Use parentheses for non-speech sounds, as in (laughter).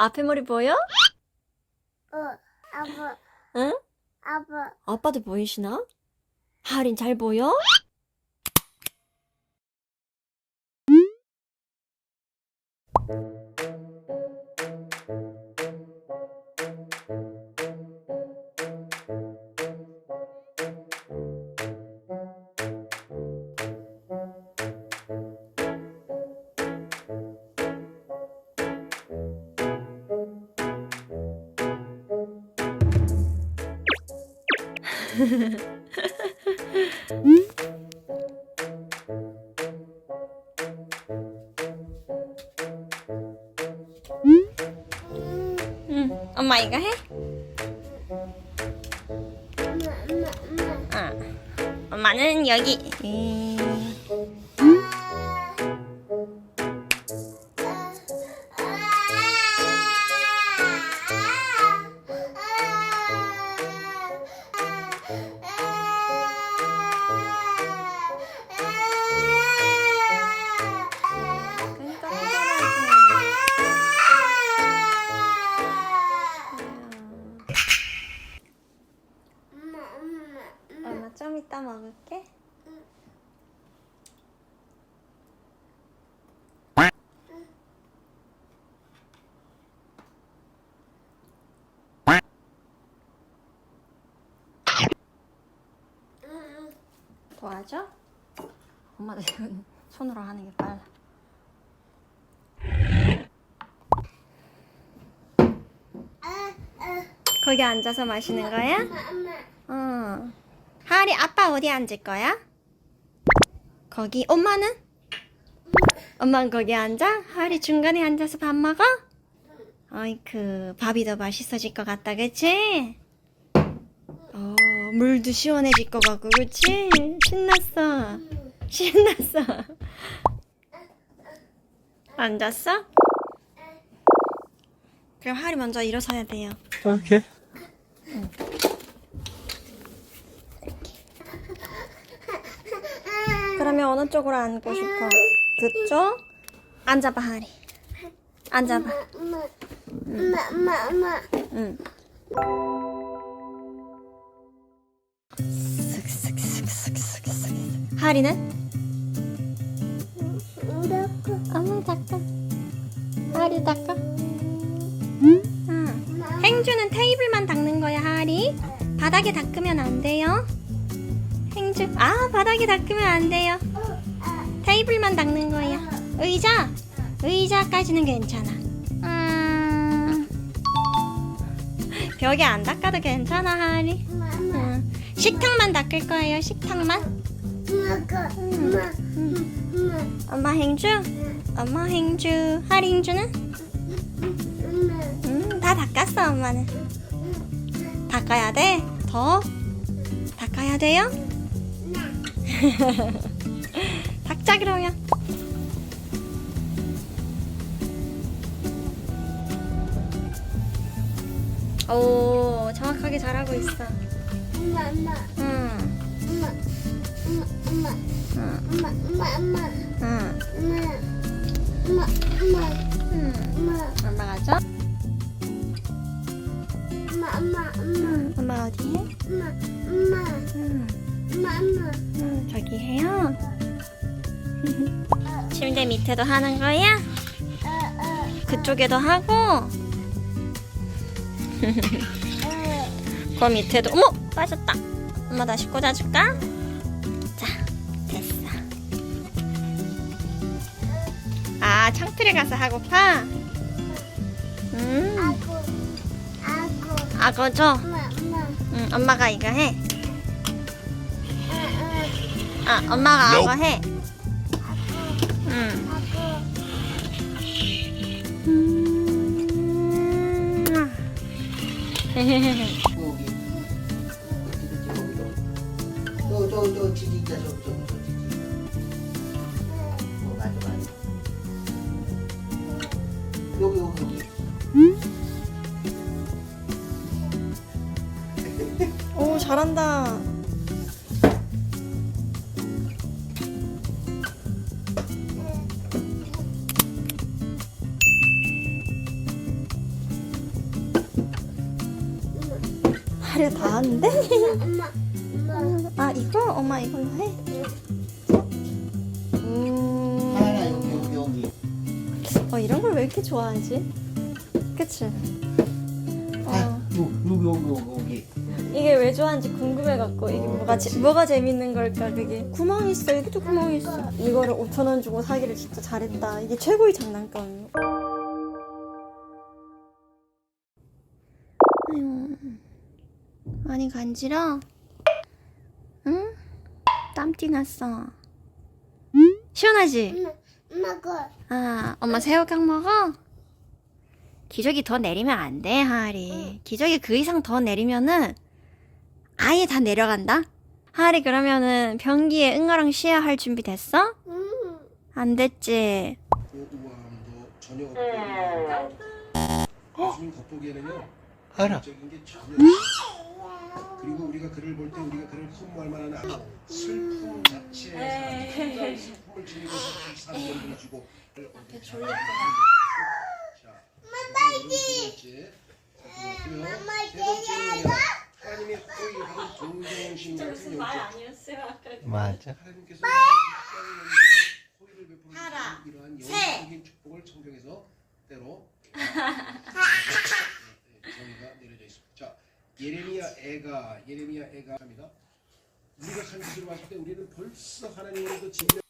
앞에 머리 보여? 어, 아빠, 응? 아빠, 아빠도 보이시나? 하린 잘 보여? 응. 엄마 이거 해? 엄마, 엄마, 엄마. 응. 엄마는 여기. 음. 도와줘? 엄마도 이건 손으로 하는 게 빨라. 거기 앉아서 마시는 거야? 어. 하리 아빠 어디 앉을 거야? 거기 엄마는? 엄마는 거기 앉아? 하리 중간에 앉아서 밥 먹어? 어이크 밥이 더 맛있어질 것 같다 그치? 어 물도 시원해질 것 같고 그치? 신났어 신났어 앉았어? 그럼 하리 먼저 일어서야 돼요 오케이. 그러면 어느 쪽으로 앉고 싶어? 그쪽? 앉아봐 하리 앉아봐 엄마, 엄마, 엄마, 엄마. 응 하리는? 이렇게. 어머 닦아. 하리 닦아. 응? 행주는 테이블만 닦는 거야 하리? 바닥에 닦으면 안 돼요? 행주 아 바닥에 닦으면 안 돼요. 테이블만 닦는 거야. 의자? 의자까지는 괜찮아. 음, 벽에 안 닦아도 괜찮아 하리? 엄마, 엄마. 응. 식탁만 닦을 거예요 식탁만 엄마, 행주 엄마 행주 하리 행주는 엄마. 음, 다 닦았어, 엄마는. 닦아야 돼? 더? 닦아야 돼요? (laughs) 닦자, 그러면. 오, 정확하게 잘하고 있어. 엄마, 엄마, 응, 엄마, 엄마, 엄마, 응, 엄마, 엄마, 엄마, 응, 엄마, 엄마, 엄마, 응. 엄마, 줘? 엄마, 엄마, 엄마, 엄마 어디 해? 엄마, 엄마, 응, 엄마, 엄마. 응, 저기 해요. 침대 밑에도 하는 거야? 어, 어, 그쪽에도 하고 어. 그 밑에도 어머 빠졌다 엄마 다시 꽂아줄까? 아 창틀에 가서 하고파? 음 아고, 아고, 악어 줘 엄마, 엄마, 응, 엄마가 이거 해 어, 어, 아, 엄마가 악어 해 응. 아고. 음. 저저저 지진자 저저 저 잘한다. 말을 다 하는데? 아 이거? 엄마 이걸로 해? 음. 어 이런 걸 왜 이렇게 좋아하지? 그치? 어, 아 여기 여기 여기. 이게 왜 좋아하는지 궁금해갖고 이게 뭐가 재- 뭐가 재밌는 걸까 그게 구멍 있어 여기도 구멍 있어 이거를 5천 원 주고 사기를 진짜 잘했다 이게 최고의 장난감이에요 아유 많이 간지러? 응? 땀띠 났어 시원하지? 엄마, 엄마 거. 아, 엄마 새우깡 먹어? 기저귀 더 내리면 안 돼, 하리. 기저귀 그 이상 더 내리면은 아예 다 내려간다? 하리 그러면은 변기에 응아랑 쉬어야 할 준비 됐어? 음. 안 됐지? 우아함도 전혀 없고 교수님 겉보기에는요 알아. 적인 게 전혀 없어요. 그리고 우리가 그를 볼 때 우리가 그를 흠모할 만한 아무 슬픔 자체에 굉장히 (laughs) 슬픔을 지니고서 사람을 보여주고 앞에 졸릴 거야 딸기 엄마 딸기 하나님의 영적 아니었어요, 아까. 맞아. 하나님께서 호의를 베풀어 하라. 이러한 세. 영적인 축복을 성경에서 때로 저희가 내려져 있습니다. 자, 예레미야 애가 예레미야 애가 합니다. 우리가 산지로 봤을 때 우리는 벌써 하나님으로부터 진명